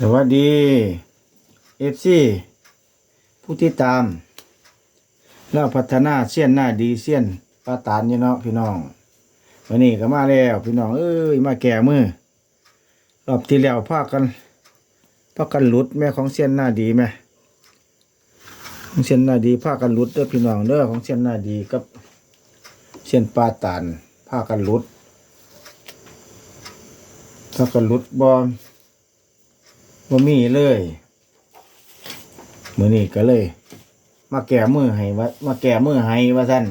สวัสดีเอฟซีผู้ที่ตามแล้วพัฒนาเสี้ยนหน้าดีเสี้ยนปลาตานอยู่เนาะพี่น้องวันนี้ก็มาแล้วพี่น้องเอ้ยมาแก่มือรอบที่แล้วพากันพากันหลุดแม่ของเสี้ยนหน้าดีไหมของเสี้ยนหน้าดีพากันหลุดเด้อพี่น้องเด้อของเสี้ยนหน้าดีกับเสี้ยนปลาตานพากันหลุดพากันหลุดบอล บ่มีเลยมือนี้ก็เลย มาแก้มือให้ว่ามาแก้มือให้ว่าซั่น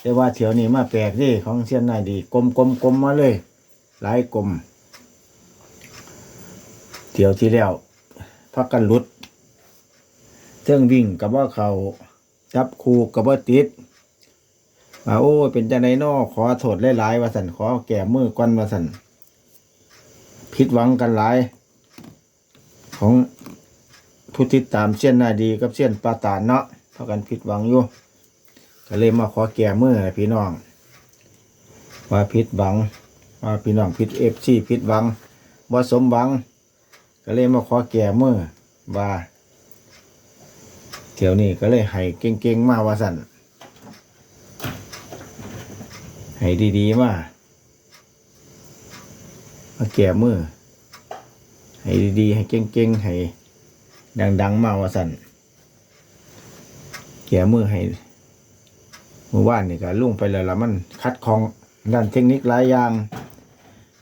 แต่ว่าเถียวนี้มาแปลกดิของเสียนนายดีกลมกลมกลมมาเลย หลายกลมเถียวที่แล้วพักกันลุดเทิงวิ่งกับว่าเขาจับคูกับว่าติดว่าโอ้เป็นจังไดนอขอโทษหลายๆว่าซั่นขอแก้มือก่อนว่าซั่นผิดหวังกันหลาย ของผู้ติดตามเส้นหน้าดีกับเส้นปลาตานเนาะเท่ากันผิดหวังอยู่ก็เลยมาขอแก้มือให้พี่น้อง ว่าผิดหวังว่าพี่น้องผิดเอฟซีผิดหวังว่าสมหวัง ก็เลยมาขอแก้มือว่าเที่ยวนี้ก็เลยให้เก่งๆมาว่าสั่นให้ดีๆมามาแก้มือ ให้ดีๆ ให้เก่งๆ ให้ดัง ๆ มาว่าสั่นแก่มือให้เมื่อวานนี่ก็ลุ่งไปแล้วละมันคัดของด้านเทคนิคหลายอย่าง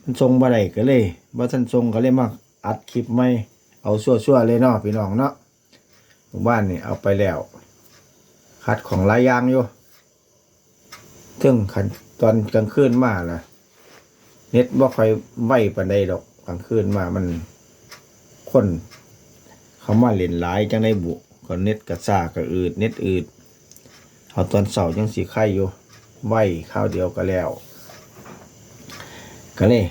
มันทรงบ่ได้ก็เลยว่าท่านทรงก็เลยมาอัดคลิปไม่เอาชั่วๆเลยเนาะพี่น้องเนาะเมื่อวานนี่เอาไปแล้ว คัดของหลายอย่างอยู่ถึงขันตอนกลางคืนมาล่ะ เน็ตบ่ค่อยไหวปานใดดอกกลางคืนมามัน คนเขามาเล่นหลายจังได้บุก็เน็ตกระซากระอืดเน็ตอืดเอาตอนเสาร์ยังสีไข่อยู่ไหวข้าวเดียวก็แล้ว ก็เลย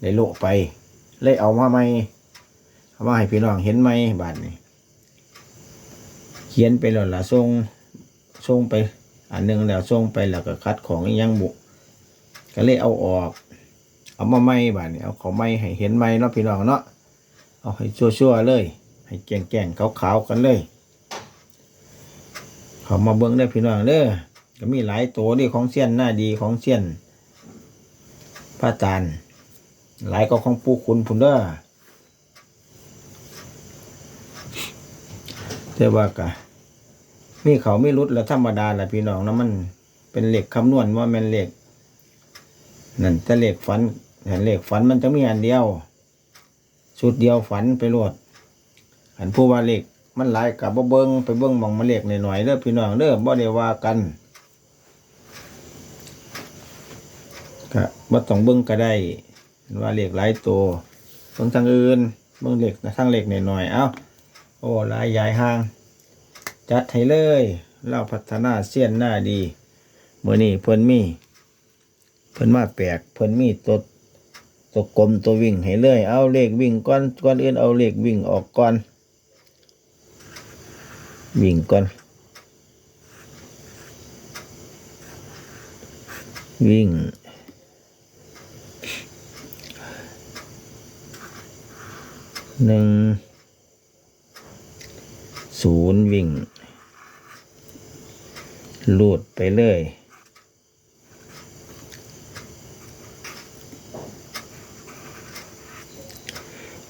ได้โลไป เลยเอามาใหมเอามาให้พี่น้องเห็นไหมบาทนี้เขียนไปแล้วล่ะส่งส่งไป อันหนึงแล้วส่งไปแล้วก็คัดของยังบุก็เลยเอาออก เอามาไหมบาทนี้เอาเขาไหมให้เห็นไหมเนาะพี่น้องเนาะ เอาให้ชั่วๆเลย ให้แก่งแก่งๆขาวๆกันเลย เขามาเบิ้งได้พี่น้องเด้อก็มีหลายตัวนี่ของเสี้ยนหน้าดีของเสี้ยนพระจานหลายก็ของปูคุณพุ่นเด้อแต่ว่ากะมีเขาไม่รุดแล้วธรรมดาแหละพี่น้องนะมันเป็นเหล็กคำนวณว่าแมันเหล็กนั่นแต่เหล็กฝันเห็นเหล็กฝันมันจะมีอันเดียว ชุดเดียวฝันไปโลดอันผู้ว่าเลขมันหลายกับบ่เบิงไปเบิ้งมองมาเลขหน่อยๆเด้อพี่น้องเด้อบ่ได้ว่ากันก็บ่ต้องเบิ้งก็ได้ว่าเลขหลายตัวเบิงทางอื่นเบิ้งเลขทางเลขหน่อยๆเอ้าโอ้หลายยายห่าง จัดให้เลยเล่าพัฒนาเสี้ยนหน้าดีเมื้อนี้เพิ่นมี เพิ่นมาแปลกเพิ่นมีตัว ตัวกลมตัววิ่งให้เลย เอาเลขวิ่งก่อนก่อนอื่นเอาเลขวิ่งออกก่อน วิ่งก่อน วิ่งหนึ่งศูนย์วิ่งลูดไปเลย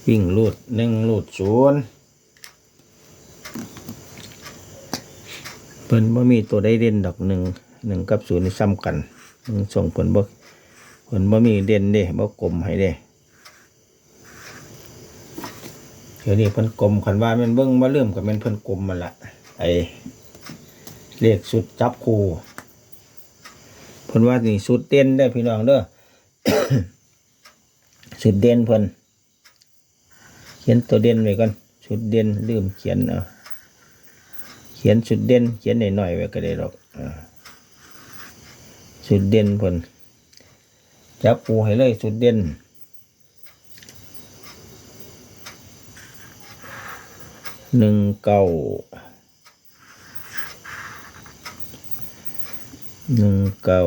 วิ่งลูดหนึ่งลูดศูนย์เพิ่นบ่มีตัวได้เด่นดอกหนึ่งหนึ่งกับศูนย์นี่ซ้ำกันมึงส่งผลบ่ผลบ่มีเด่นเด้บ่กลมให้เด้เดี๋ยวนี้เพิ่นกลมคันว่ามันเบิ่งบ่เริ่มกับม่นเพิ่นกลมมันละไอ้เลขสุดจับคู่เพิ่นว่านี่สุดเด่นเด้พี่น้องเด้อสุดเด่นเพิ่น ขียนตัวเด่นไว้ก่อนชุดเด่นลืมเขียนเอาเขียนชุดเด่นเขียนหน่อยๆไว้ก็ได้หรอกชุดเด่นผลจับปูให้เลยชุดเด่นหนึ่งเก้าหนึ่งเก้า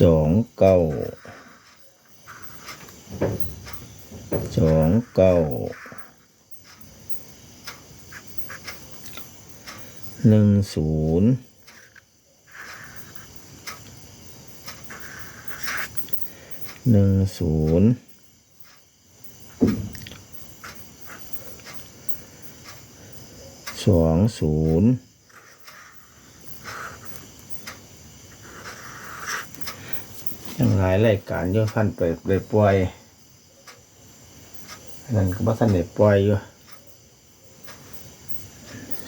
สองเก้า สองเก้าหนึ่งศูนย์หนึ่งศูนย์สองศูนย์ยังหลายรายการเยอะขั้นไปไปปล่อย นนั่นก็บ่ทันได้ปล่อยอยู่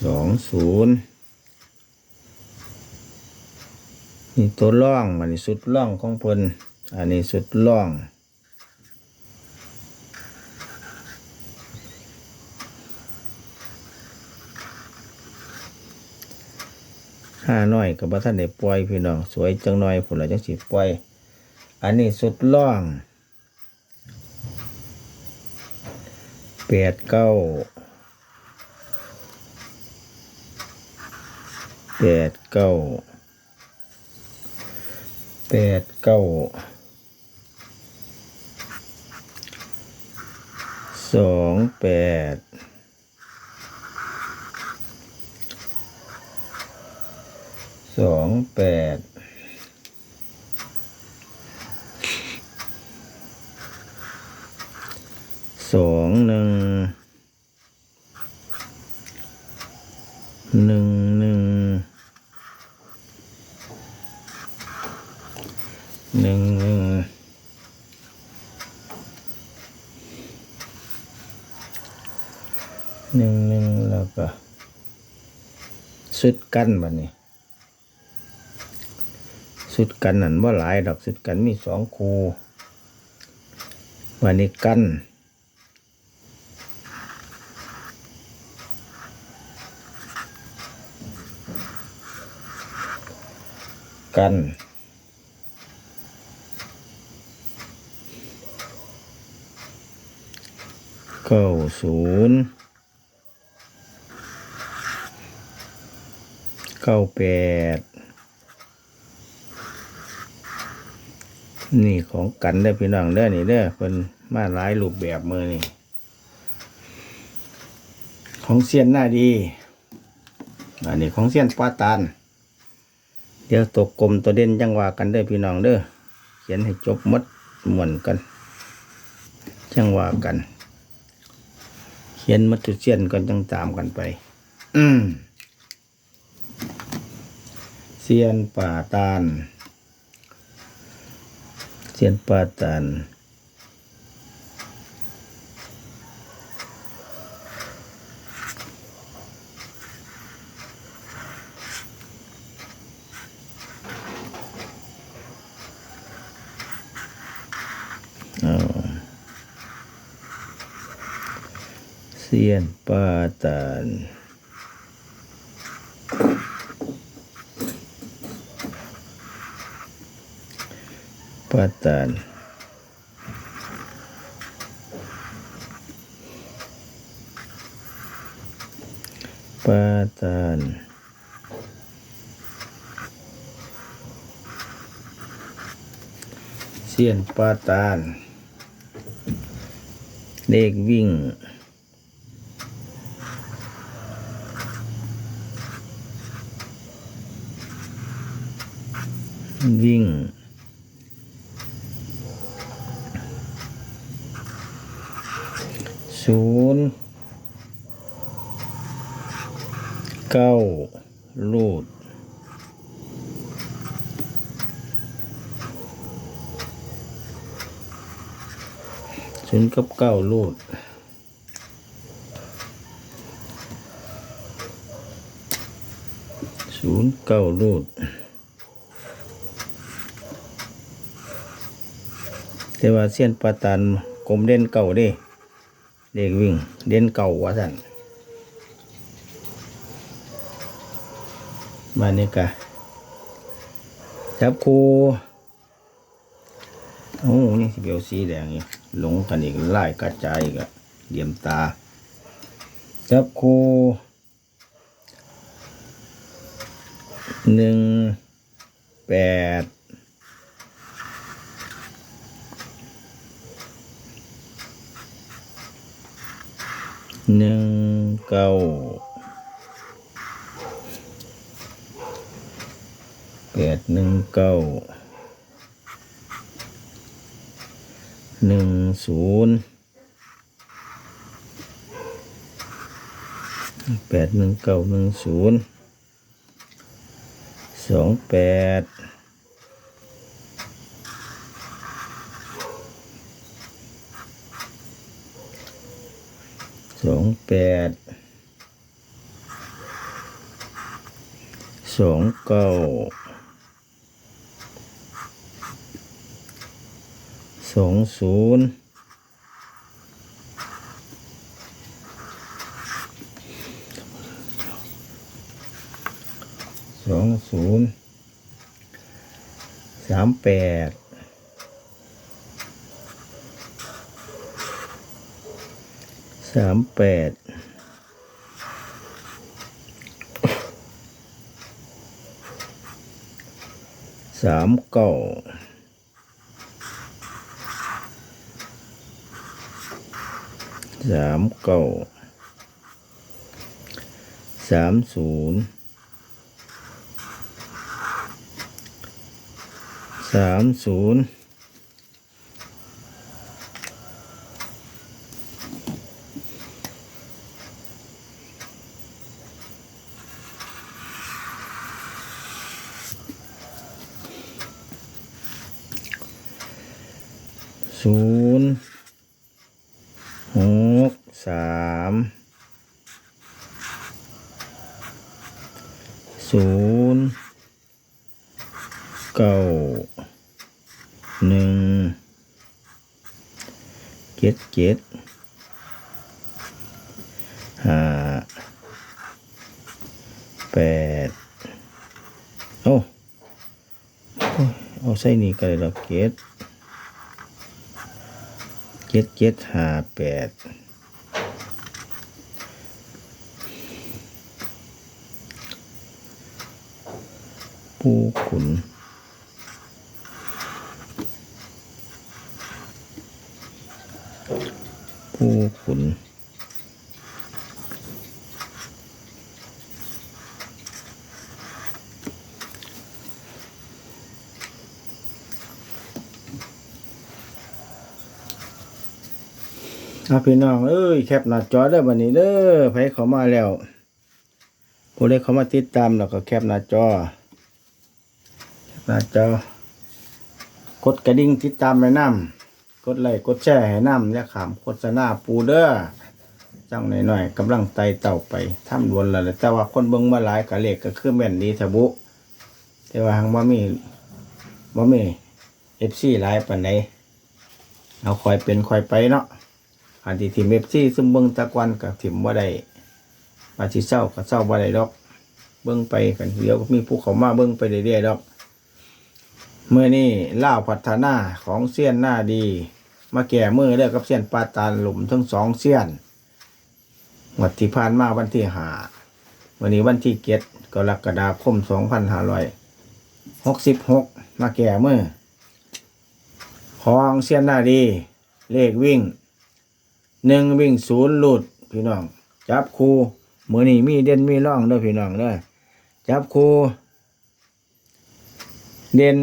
สองศูนย์นี่ตัวล่องมันนี่สุดล่องของเพิ่นอันนี้สุดล่องห้าน้อยกับบ่ท่านได้ปล่อยพี่น้อง สวยจังหน่อยผุนละจังสิปล่อย อันนี้สุดล่อง แปดเก้าแปดเก้าแปดเก้าสองแปดสองแปด สองหนึ่งหนึ่งหนึ่งหนึ่งหนึ่งหนึ่งหนึ่งแล้วก็สุดกันบัดนี้ สุดกันนั่นว่าหลายดอกสุดกันมีสองคูวันนี้กัน กัน เก้าศูนย์เก้าแปดนี่ของกันได้พี่น้องเด้นี่เด้อเป็นมาหลายรูปแบบมือนี่ ของเซียนหน้าดี อันนี้ของเซียนปาตาน เดี๋ยวตกกลมตัวเด่นจังว่ากันเด้อพี่น้องเด้อเขียนให้จบมดหมวนกัน จังว่ากัน เขียนมัตุเซียนกันจังตามกันไป อืมเซียนป่าตานเซียนปาตัน ยนปาตันปาตันปาตันเสียนปาตาน เลขวิ่ง วิ่ง ศูนย์ เก้าลูดศูนย์กับเก้าลูดศูนย์เก้าลูด แต่ว่าเสี้ยนปาตันกลมเด่นเก่าเด้ เด็กวิ่ง เด่นเก่าว่าสั่นมานี่กะจับคูโอ้นี่เบียวสีแดงอยู่หลงกันอีกไล่กระจายอีกอะเหลี่ยมตา จับคูหนึ่งแปด หนึ่งเก้าแปดหนึ่งเก้าหนึ่งศูนย์แปดหนึ่งเก้าหนึ่งศูนย์สองแปด สองแปดสองเก้าสองศูนย์สองศูนย์สามแปด สามแปดสามเก้าสามเก้าสามศูนย์สามศูนย์ ศูนย์หกสามศูนย์เก้าหนึ่งเจ็ดเจ็ดห้าแปดเอาโอ้เอาใส่นี่ก็เลยดอกเจ็ด เจ็ดเจ็ดห้าแปดปูขุน ผู้ขุน อาพี่น้องเอ้ยแคปหน้าจอได้อบันนี้เด้อไผเขามาแล้วผู้ใดเขามาติดตามแล้วก็แคปหน้าจอแคปหน้าจอกดกระดิ่งติดตามแม่น้ำกดไลค์กดแชร์ให้น้ำอย่าขามโฆษณาปูเด้อจังหน่อยๆกำลังไต่เต่าไปทำวนแล้วแต่ว่าคนเบิ่งมาหลายกะเลขก็คือแม่นดีทะบุ แต่ว่าหังบ่มีบ่มี FC หลายปานใดเอาคอยเป็นคอยไปเนาะ อันที่ทีม FC ซึ่งเบิ่งตะกวันกับทีมบ่ได้ว่าสิเศร้าก็เศร้าบ่ได้ดอก เบิ่งไปกันเดี๋ยวมีผู้เขามาเบิ่งไปเรื่อยๆดอก เมื่อนี้ล่าพัฒนาของเสี้ยนหน้าดี มาแก่มือเด้อกับเสี้ยนปาตานหลุมทั้งสองเสี้ยนวัดที่ผ่านมาวันที่หาวันนี้วันที่เจ็ดกรกฎาคมสองพันห้าร้อยหกสิบหกมาแก่มือของเสี้ยนหน้าดี เลขวิ่ง หนึ่งวิ่งศูนย์หลุดพี่น้อง จับคูมือนี้มีเด่นมีร่องเด้อพี่น้องเด้อจับคูเด่น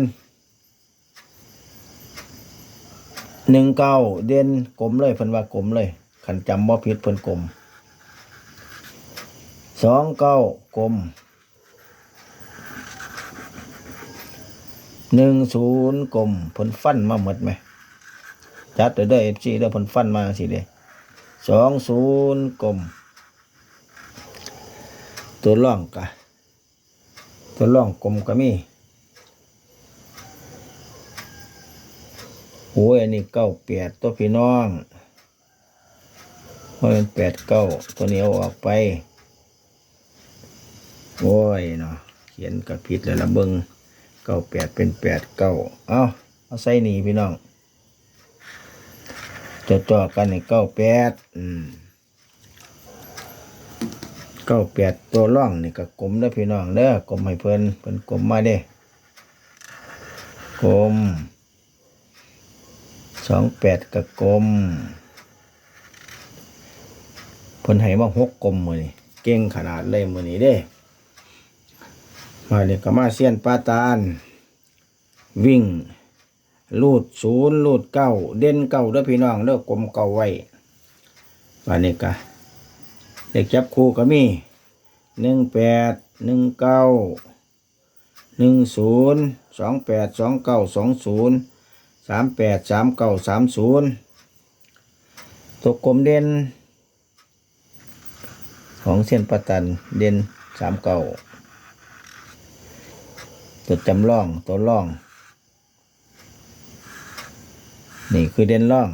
หนึ่งเก้าเด่นกลมเลยเพิ่นว่ากลมเลยขันจำบ่ผิดเพิ่นกลมสองเก้ากลมหนึ่งศูนย์กลมเพิ่นฟันมาหมดไหม จัดเด้อเด้อเอฟซีเด้อเพิ่นฟันมาสิเด้ สองศูนย์กลม ตัวร่องกะตัวร่องกลมก็มีโอ้ยอันนี้เก้าแปดตัวพี่น้องเพราะมันแปดเก้าตัวนี้เอาออกไปโอ้ยเนาะเขียนกับผิดแล้วละเบิงเก้าแปดเป็นแปดเก้าเอาเอาใส่นี่พี่น้อง จะจ่อกันในเก้าแปดอืมเก้าแปดตัวร่องนี่ก็กลมเด้อพี่น้องเด้อกลมให้เพิ่นเพิ่นกลมมาเด้กลมสองแปดกระกลมเพิ่นให้มาหกกลมมือนี่เก่งขนาดเลยมือนี้เด้มาเนี่ยก็มาเซียนปาตานวิ่ง ลูดศูนย์ลูดเก้าเด่นเก้าเด้อพี่น้องเด้อกลมเก้าไว้มาเนี่ยก็เด็กจับคู่ก็มีหนึ่งแปดหนึ่งเก้าหนึ่งศูนย์สองแปดสองเก้าสองศูนย์สามแปดสามเก้าสามศูนย์ตัวกลมเด่น ของเส้นประตันเด่นสามเก้าตัวจำลองตัวล่อง นี่คือเด่นล่อง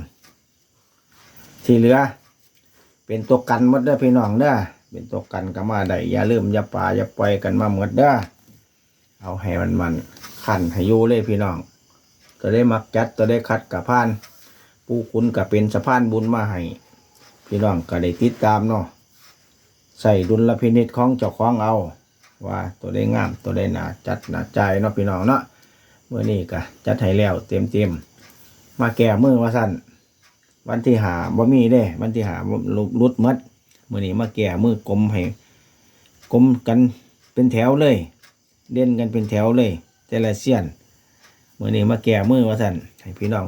ที่เหลือ เป็นตัวกันหมดเด้อพี่น้องเด้อเป็นตัวกันก็มาได้อย่าลืมอย่าป่าอย่าปล่อยกันมาหมดเด้อเอาให้มันมันขันให้อยู่เลยพี่น้อง ตัวได้มักจัดตัวได้คัดกับพาน ผู้คุณก็เป็นสะพานบุญมาให้พี่น้องก็ได้ติดตามเนาะใส่ดุลพินิจของเจ้าของเอา ว่าตัวได้งามตัวได้หนาจัดหนาใจเนาะพี่น้องเนาะเมื่อนี้ก็จัดให้แล้วเต็มเต็ม มาแก่มือว่าสั้นวันที่หาบ่มีเด้ วันที่หาลุดมัดเมื่อนี้มาแก่มือกลมให้กลมกันเป็นแถวเลย เด่นกันเป็นแถวเลย แต่ละเสียนเมื่อนี้มาแก่มือว่าสั้นให้พี่น้อง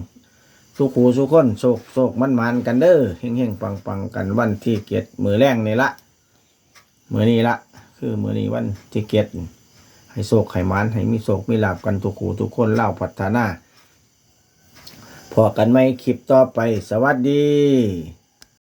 สุขูสุขคนโศกโศกมันมันกันเด้อเฮงเฮงปังปังกันวันที่เกียรติมือแรงนี่ละมือนี้ละคือมือนี้วันที่เกียรติให้โศกให้มันให้มีโศกมีลาบกันทุกขูทุกคนเล่าพัฒนา พอกันไหมคลิปต่อไป สวัสดี